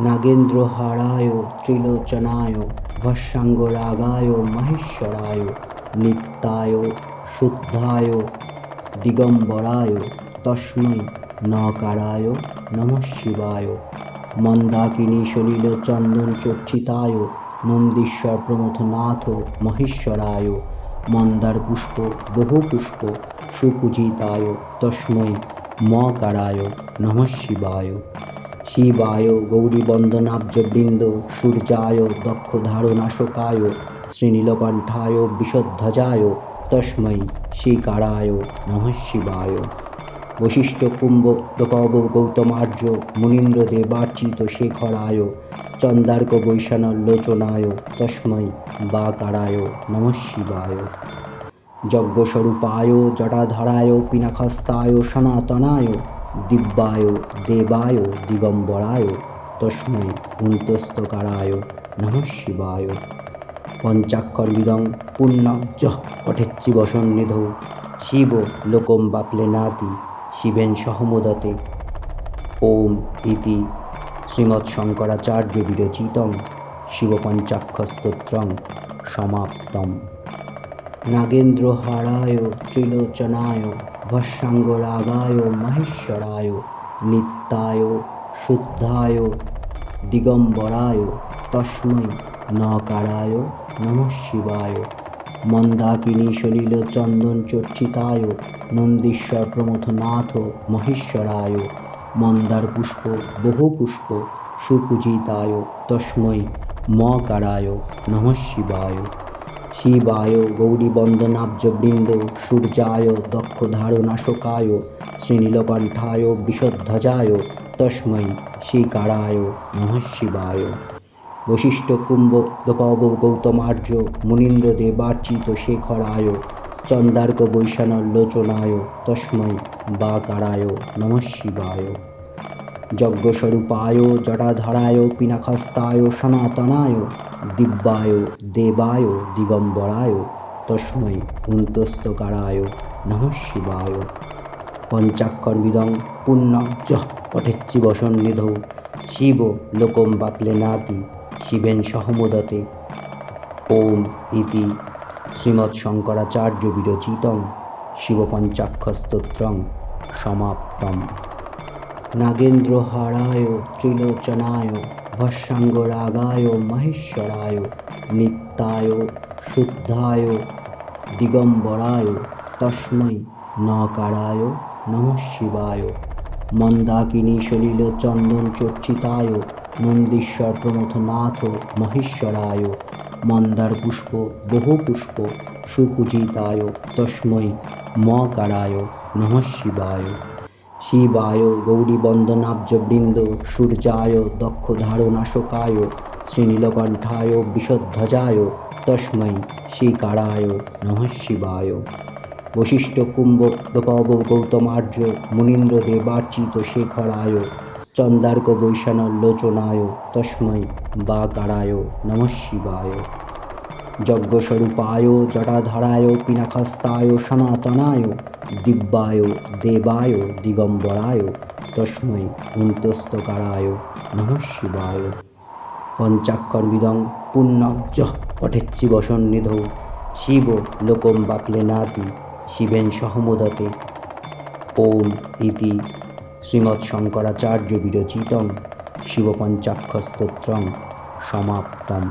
নাগেন্দ্রহারায়, ত্রিলোচনায় ভস্মাঙ্গরাগায় মহেশ্বরায়, নিত্যায়, শুদ্ধায়, দিগম্বরায়, তস্মৈ, নকারায়, নমঃ শিবায়, মন্দাকিনী সলিল চন্দন চর্চিতায় নন্দীশ্বর, প্রমথনাথ, মহেশ্বরায়, মন্দার পুষ্প, বহু পুষ্প, সুপূজিতায়, তস্মৈ, মকারায়, নমঃ শিবায়। শিবায় গৌরীবন্দনাব্জবৃন্দ, সূর্যায় দক্ষধারণাশকায় শ্রীনীলকণ্ঠায় বিষধ্বজায় তস্मै শ্রীকারায় নমঃ শিবায়। বশিষ্ঠ কুম্ভ দপব গৌতমার্য মুনীন্দ্র দেবার্চিত শেখরায় চন্দার্ক বৈশানলোচনায় তস্मै বাকারায় নমঃ শিবায়। যজ্ঞস্বরূপায় জটাধরায় পিনাকস্তায় সনাতনায় দিব্যায় দেবায় দিগম্বরায় তস্মৈ কুন্তস্তকারায় নমঃ শিবায়। পঞ্চাক্ষরবিদং পুণ্যং যঃ পঠেচ্ছি বসন্নিধৌ। শিব লোকম বাপ্লেনাতি শিবেন সহমোদতে। ওম ইতি শ্রীমৎ শ্রীমৎশঙ্করাচার্য বিরচিতং শিবপঞ্চাক্ষস্তোত্রং সমাপ্তম। নাগেন্দ্রহারায় ত্রিলোচনায় ভস্মাঙ্গরাগায় মহেশ্বরায়, নিত্যায়, শুদ্ধায়, দিগম্বরায় তস্मै নকারায়, নমঃ শিবায় মন্দাকিনী সলিল চন্দন চর্চিতায়, নন্দীশ্বর প্রমথনাথ, মহেশ্বরায়, মন্দার পুষ্প, বহু পুষ্প, সুপূজিতায় তস্मै মকারায়, নমঃ শিবায়। শিবায় গৌরীবন্দনাব্জবৃন্দ সূর্যায় দক্ষধারণাশকায়, শ্রীনীলকণ্ঠায় বিষধ্বজায় তস্মৈ শ্রীকারায় নমঃ শিবায়। বশিষ্ঠ কুম্ভ দপব গৌতমার্য, মুনীন্দ্র দেবার্চিত শেখরায় চন্দার্ক বৈশানলোচনায় তস্मै বাকারায় নমঃ শিবায়। যজ্ঞস্বরূপায় জটাধরায় পিনাকস্তায় সনাতনায় দিব্যায়, দেবায়, দিগম্বরায় তস্मै কুন্তস্তকারায় নমঃ শিবায়। পঞ্চাক্ষরবিদং পুণ্যং যঃ পঠেচ্ছি বসন্নিধৌ শিব লোকম বাপলে নাতি, শিবেন সহমোদতে। ওম ইতি শ্রীমৎশঙ্করাচার্য বিরচিতং শিবপঞ্চাক্ষস্তোত্রং সমাপ্তম। নাগেন্দ্রহারায়, ত্রিলোচনায় ভস্মাঙ্গরাগায় মহেশ্বরায়, নিত্যায়, শুদ্ধায়, দিগম্বরায়, তস্মৈ, নকারায়, নমঃ শিবায়, মন্দাকিনী সলিল চন্দন চর্চিতায়, নন্দীশ্বর প্রমথনাথ মহেশ্বরায়, মন্দার পুষ্প বহু পুষ্প সুপূজিতায়, তস্মৈ মকারায়, নমঃ শিবায়। শিবায় গৌরীবন্দনাব্জবৃন্দ সূর্যায় দক্ষধারণাশকায়, শ্রীনীলকণ্ঠায় বিষধ্বজায় তস্মৈ শ্রীকারায় নমঃ শিবায়। বশিষ্ঠ কুম্ভ গৌতমার্য মুনীন্দ্র দেবার্চিত শেখরায় চন্দার্ক বৈশানলোচনায় তস্मै বাকারায় নমঃ শিবায়। যজ্ঞস্বরূপায়, জটাধরায় পিনাকস্তায় সনাতনায় দিব্যায় দেবায়, দিগম্বরায় তস্मै কুন্তস্তকারায় নমঃ শিবায়। পঞ্চাক্ষরবিদং পুণ্যং যঃ পঠেচ্ছি বসন্নিধৌ শিব লোকম বাপ্লেনাতি শিবেন সহমোদতে ওম ইতি শ্রীমৎশঙ্করাচার্য বিরচিতং শিবপঞ্চাক্ষস্তোত্রং সমাপ্তম।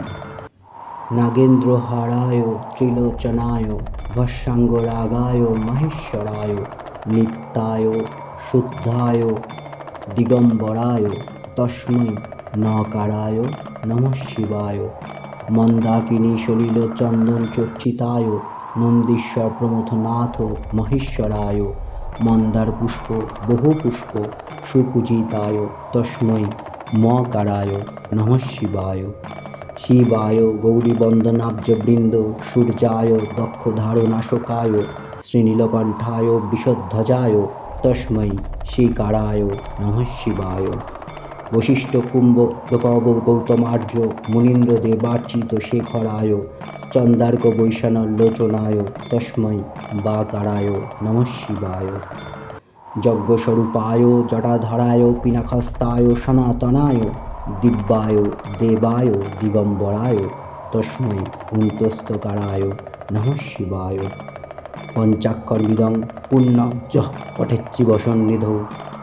নাগেন্দ্রহারায়, ত্রিলোচনায় ভস্মাঙ্গরাগায় মহেশ্বরায় নিত্যায় শুদ্ধায় দিগম্বরায় তস্मै নকারায় নমঃ শিবায় মন্দাকিনী সলিল চন্দন চর্চিতায় নন্দীশ্বর প্রমথনাথ মহেশ্বরায় মন্দার পুষ্প বহু পুষ্প সুপূজিতায় তস্मै মকারায় নমঃ শিবায় শিবায় গৌরীবন্দনাব্জবৃন্দ সূর্যায় দক্ষধারণাশকায় শ্রীনীলকণ্ঠায় বিষধ্বজায় তস্मै শ্রীকারায় নমঃ শিবায়। বশিষ্ঠ কুম্ভ দপব গৌতমার্য, মুনীন্দ্র দেবার্চিত শেখরায় চন্দার্ক বৈশানলোচনায় তস্मै বাকারায় নমঃ শিবায়। যজ্ঞস্বরূপায়, জটাধরায় পিনাকস্তায় সনাতনায় দিব্যায়, দেবায়, দিগম্বরায়, তস্মৈ হুন্তস্তকারায় নমঃ শিবায়। পঞ্চাক্ষরবিদং পুণ্যং চ পঠেচ্ছিব সন্নিধৌ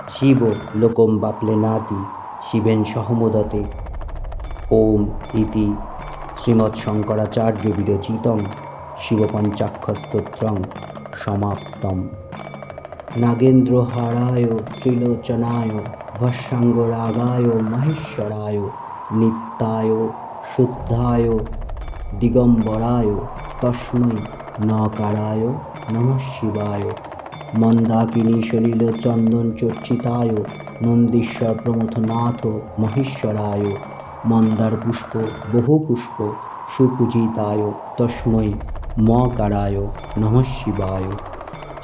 শিব লোকম বাপলে নাতি শিবেন সহমোদতে। ওম ইতি শ্রীমৎশঙ্করাচার্য বিরচিতং শিবপঞ্চাক্ষস্তোত্রং সমাপ্তম। নাগেন্দ্রহারায়, ত্রিলোচনায় ভস্যাঙ্গরাগায় মহেশ্বরায়, নিত্যায়, শুদ্ধায়, দিগম্বরায়, তস্মৈ, নকারায়, নমঃ শিবায়, মন্দাকিনী সলিল চন্দন চর্চিতায়, নন্দীশ্বর প্রমথনাথ মহেশ্বরায়, মন্দার পুষ্প বহু পুষ্প সুপূজিতায়, তস্মৈ মকারায়, নমঃ শিবায়।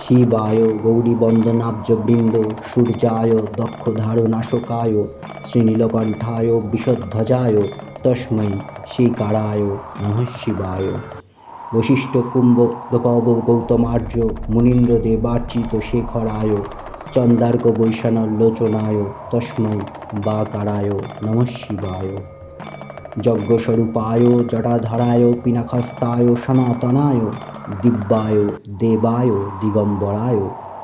শিবায় গৌরীবন্দনাব্জবৃন্দ সূর্যায় দক্ষধারনাশকায়, শ্রীনীলকণ্ঠায় বিষধ্বজায় তস্মৈ শ্রীকারায় নমঃ শিবায়। বশিষ্ঠ কুম্ভ দপব গৌতমার্য, মুনীন্দ্র দেবার্চিত শেখরায় চন্দার্ক বৈশানলোচনায় তস্মৈ বা বাকারায় নমঃ শিবায়। যজ্ঞস্বরূপায়, জটাধরায় পিনাখস্তায় সনাতনায় দিব্যায় দেবায় দিগম্বরায়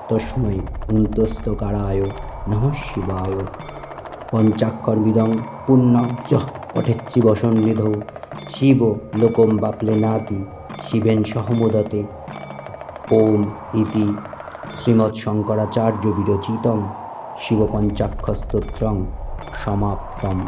তস্মৈ হুন্তস্তকারায় নমঃ শিবায়। পঞ্চাক্ষরবিদং পুণ্যং চ পঠেচ্ছিব সন্নিধৌ শিব লোকম বাপ্লে নাতি শিবেন সহমোদতে। ওম ইতি শ্রীমৎশঙ্করাচার্য বিরচিতং শিবপঞ্চাক্ষস্তোত্রং সমাপ্তম।